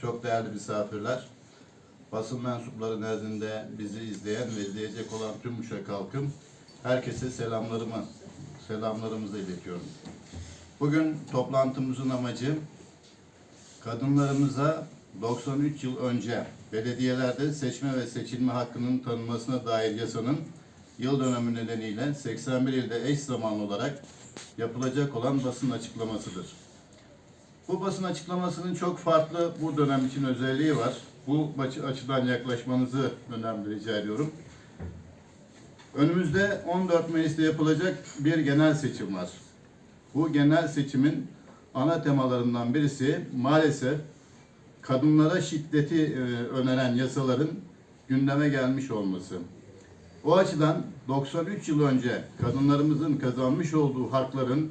Çok değerli misafirler, basın mensupları nezdinde bizi izleyen ve izleyecek olan tüm Uşak halkım, herkese selamlarımı, selamlarımızı iletiyorum. Bugün toplantımızın amacı, kadınlarımıza 93 yıl önce belediyelerde seçme ve seçilme hakkının tanınmasına dair yasanın yıl dönümü nedeniyle 81 ilde eş zamanlı olarak yapılacak olan basın açıklamasıdır. Bu basın açıklamasının çok farklı bu dönem için özelliği var. Bu açı- açıdan yaklaşmanızı önemli rica ediyorum. Önümüzde 14 Mayıs'ta yapılacak bir genel seçim var. Bu genel seçimin ana temalarından birisi maalesef kadınlara şiddeti e, öneren yasaların gündeme gelmiş olması. O açıdan 93 yıl önce kadınlarımızın kazanmış olduğu hakların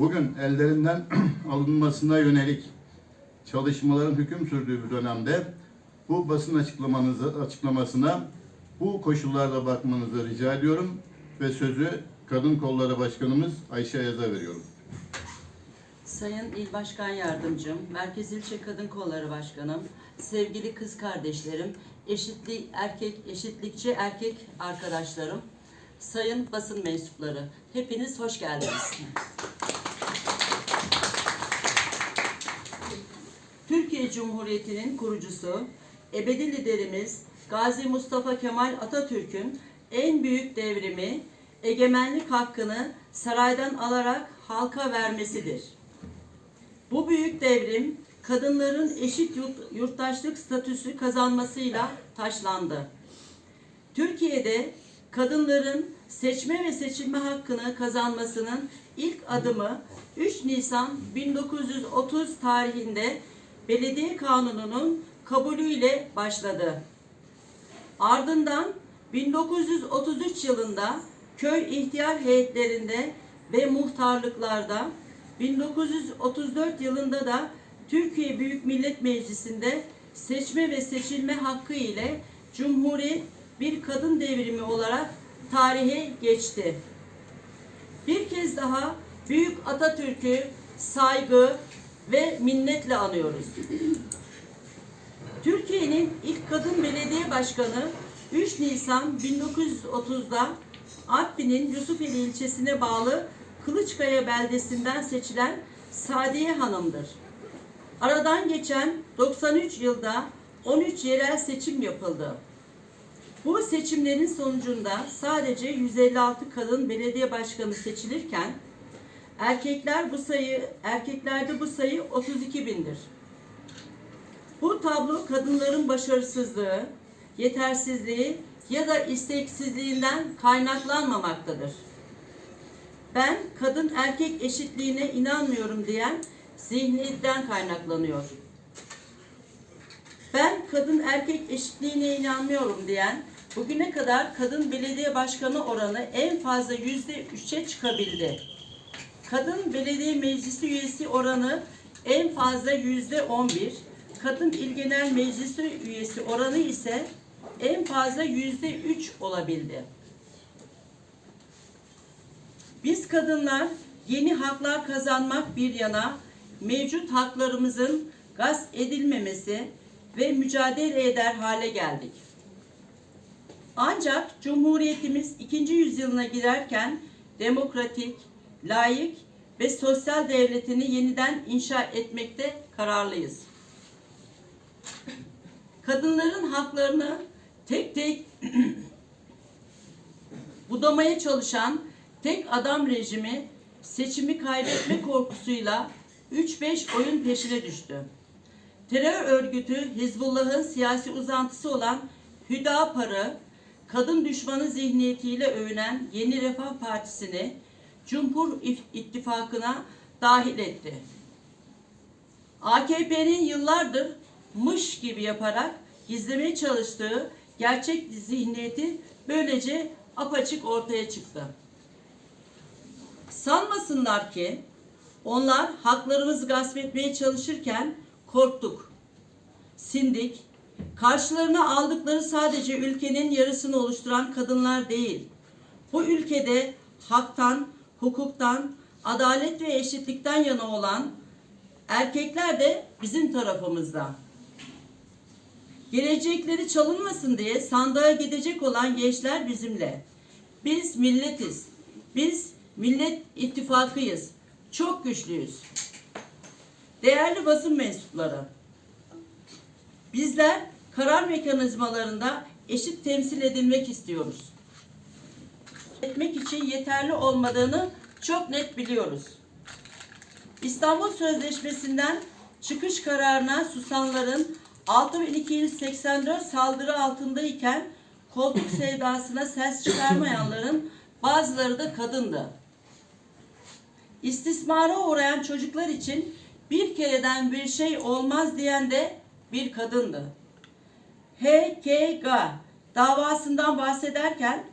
bugün ellerinden alınmasına yönelik çalışmaların hüküm sürdüğü bir dönemde bu basın açıklamanızı açıklamasına bu koşullarda bakmanızı rica ediyorum ve sözü Kadın Kolları Başkanımız Ayşe Yaz'a veriyorum. Sayın İl Başkan Yardımcım, Merkez İlçe Kadın Kolları Başkanım, sevgili kız kardeşlerim, eşitlik erkek eşitlikçi erkek arkadaşlarım, sayın basın mensupları, hepiniz hoş geldiniz. Türkiye Cumhuriyeti'nin kurucusu, ebedi liderimiz Gazi Mustafa Kemal Atatürk'ün en büyük devrimi egemenlik hakkını saraydan alarak halka vermesidir. Bu büyük devrim kadınların eşit yurt- yurttaşlık statüsü kazanmasıyla taşlandı. Türkiye'de kadınların seçme ve seçilme hakkını kazanmasının ilk adımı 3 Nisan 1930 tarihinde Belediye Kanunu'nun kabulüyle başladı. Ardından 1933 yılında köy ihtiyar heyetlerinde ve muhtarlıklarda 1934 yılında da Türkiye Büyük Millet Meclisi'nde seçme ve seçilme hakkı ile Cumhuriyet bir kadın devrimi olarak tarihe geçti. Bir kez daha Büyük Atatürk'ü saygı ve minnetle anıyoruz. Türkiye'nin ilk kadın belediye başkanı 3 Nisan 1930'da Artvin'in Yusufeli ilçesine bağlı Kılıçkaya beldesinden seçilen Sadiye Hanım'dır. Aradan geçen 93 yılda 13 yerel seçim yapıldı. Bu seçimlerin sonucunda sadece 156 kadın belediye başkanı seçilirken erkekler bu sayı erkeklerde bu sayı 32 bindir. Bu tablo kadınların başarısızlığı, yetersizliği ya da isteksizliğinden kaynaklanmamaktadır. Ben kadın erkek eşitliğine inanmıyorum diyen zihniyetten kaynaklanıyor. Ben kadın erkek eşitliğine inanmıyorum diyen bugüne kadar kadın belediye başkanı oranı en fazla yüzde üçe çıkabildi. Kadın belediye meclisi üyesi oranı en fazla yüzde on bir. Kadın il genel meclisi üyesi oranı ise en fazla yüzde üç olabildi. Biz kadınlar yeni haklar kazanmak bir yana mevcut haklarımızın gasp edilmemesi ve mücadele eder hale geldik. Ancak Cumhuriyetimiz ikinci yüzyılına girerken demokratik, layık ve sosyal devletini yeniden inşa etmekte kararlıyız. Kadınların haklarını tek tek budamaya çalışan tek adam rejimi seçimi kaybetme korkusuyla 3-5 oyun peşine düştü. Terör örgütü Hizbullah'ın siyasi uzantısı olan Hüdapar'ı kadın düşmanı zihniyetiyle övünen Yeni Refah Partisi'ni Cumhur İttifakı'na dahil etti. AKP'nin yıllardır mış gibi yaparak gizlemeye çalıştığı gerçek zihniyeti böylece apaçık ortaya çıktı. Sanmasınlar ki onlar haklarımızı gasp etmeye çalışırken korktuk, sindik. Karşılarına aldıkları sadece ülkenin yarısını oluşturan kadınlar değil. Bu ülkede haktan, hukuktan, adalet ve eşitlikten yana olan Erkekler de bizim tarafımızda. Gelecekleri çalınmasın diye sandığa gidecek olan gençler bizimle. Biz milletiz. Biz millet ittifakıyız. Çok güçlüyüz. Değerli basın mensupları. Bizler karar mekanizmalarında eşit temsil edilmek istiyoruz. Etmek için yeterli olmadığını çok net biliyoruz. İstanbul Sözleşmesi'nden çıkış kararına susanların 6284 saldırı altındayken koltuk sevdasına ses çıkarmayanların bazıları da kadındı. İstismara uğrayan çocuklar için bir kereden bir şey olmaz diyen de bir kadındı. HKG davasından bahsederken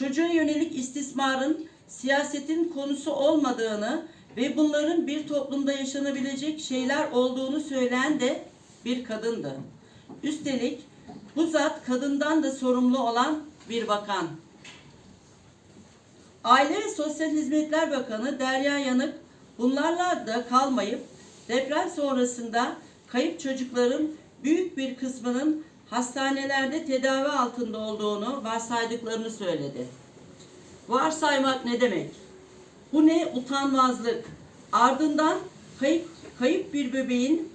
çocuğa yönelik istismarın siyasetin konusu olmadığını ve bunların bir toplumda yaşanabilecek şeyler olduğunu söyleyen de bir kadındı. Üstelik bu zat kadından da sorumlu olan bir bakan. Aile ve Sosyal Hizmetler Bakanı Derya Yanık bunlarla da kalmayıp deprem sonrasında kayıp çocukların büyük bir kısmının hastanelerde tedavi altında olduğunu varsaydıklarını söyledi. Varsaymak ne demek? Bu ne utanmazlık. Ardından kayıp, kayıp bir bebeğin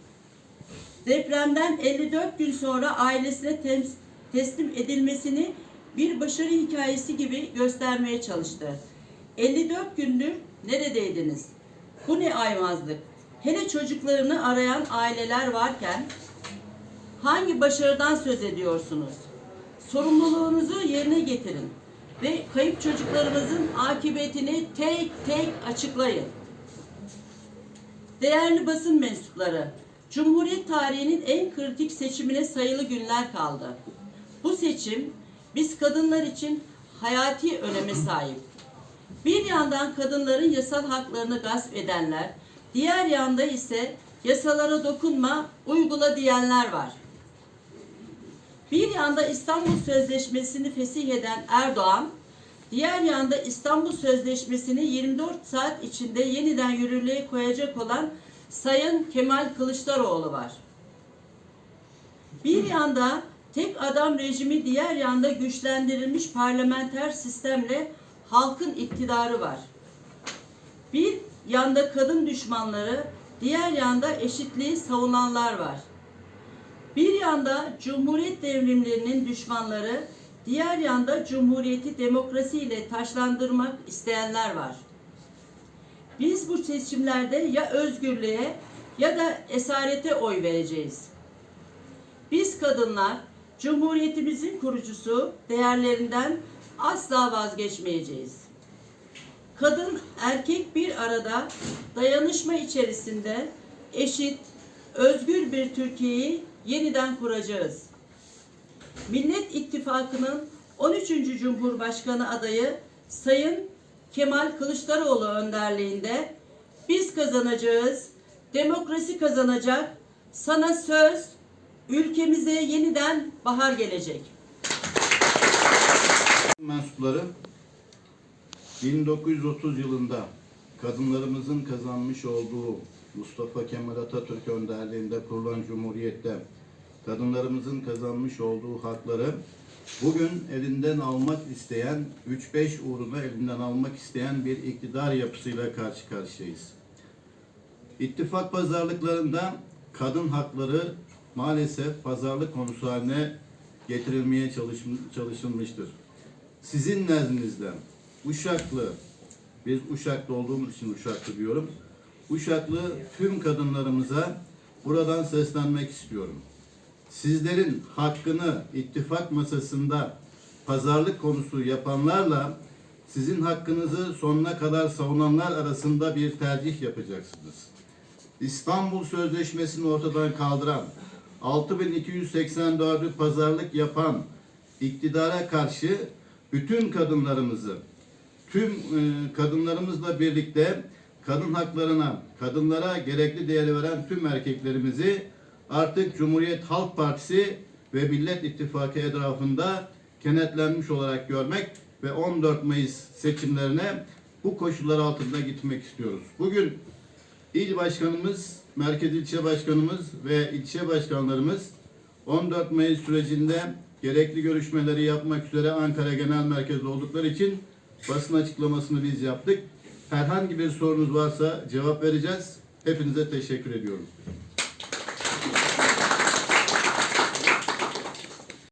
depremden 54 gün sonra ailesine tem- teslim edilmesini bir başarı hikayesi gibi göstermeye çalıştı. 54 gündür neredeydiniz? Bu ne aymazlık? Hele çocuklarını arayan aileler varken hangi başarıdan söz ediyorsunuz? Sorumluluğunuzu yerine getirin ve kayıp çocuklarımızın akıbetini tek tek açıklayın. Değerli basın mensupları, Cumhuriyet tarihinin en kritik seçimine sayılı günler kaldı. Bu seçim biz kadınlar için hayati öneme sahip. Bir yandan kadınların yasal haklarını gasp edenler, diğer yanda ise yasalara dokunma, uygula diyenler var. Bir yanda İstanbul Sözleşmesi'ni fesih eden Erdoğan, diğer yanda İstanbul Sözleşmesi'ni 24 saat içinde yeniden yürürlüğe koyacak olan Sayın Kemal Kılıçdaroğlu var. Bir yanda tek adam rejimi, diğer yanda güçlendirilmiş parlamenter sistemle halkın iktidarı var. Bir yanda kadın düşmanları, diğer yanda eşitliği savunanlar var. Bir yanda Cumhuriyet devrimlerinin düşmanları, diğer yanda Cumhuriyeti demokrasiyle taşlandırmak isteyenler var. Biz bu seçimlerde ya özgürlüğe ya da esarete oy vereceğiz. Biz kadınlar Cumhuriyetimizin kurucusu değerlerinden asla vazgeçmeyeceğiz. Kadın erkek bir arada dayanışma içerisinde eşit, özgür bir Türkiye'yi yeniden kuracağız. Millet İttifakı'nın 13. Cumhurbaşkanı adayı Sayın Kemal Kılıçdaroğlu önderliğinde biz kazanacağız, demokrasi kazanacak, sana söz, ülkemize yeniden bahar gelecek. mensupları 1930 yılında kadınlarımızın kazanmış olduğu Mustafa Kemal Atatürk önderliğinde kurulan Cumhuriyet'te kadınlarımızın kazanmış olduğu hakları bugün elinden almak isteyen 3-5 uğruna elinden almak isteyen bir iktidar yapısıyla karşı karşıyayız. İttifak pazarlıklarında kadın hakları maalesef pazarlık konusu haline getirilmeye çalışılmıştır. Sizin nezdinizde Uşaklı, biz Uşaklı olduğumuz için Uşaklı diyorum. Uşaklı tüm kadınlarımıza buradan seslenmek istiyorum. Sizlerin hakkını ittifak masasında pazarlık konusu yapanlarla sizin hakkınızı sonuna kadar savunanlar arasında bir tercih yapacaksınız. İstanbul Sözleşmesi'ni ortadan kaldıran, 6284'ü pazarlık yapan iktidara karşı bütün kadınlarımızı, tüm e, kadınlarımızla birlikte kadın haklarına, kadınlara gerekli değeri veren tüm erkeklerimizi artık Cumhuriyet Halk Partisi ve Millet İttifakı etrafında kenetlenmiş olarak görmek ve 14 Mayıs seçimlerine bu koşullar altında gitmek istiyoruz. Bugün İl başkanımız, merkez ilçe başkanımız ve ilçe başkanlarımız 14 Mayıs sürecinde gerekli görüşmeleri yapmak üzere Ankara Genel Merkez'de oldukları için basın açıklamasını biz yaptık. Herhangi bir sorunuz varsa cevap vereceğiz. Hepinize teşekkür ediyorum.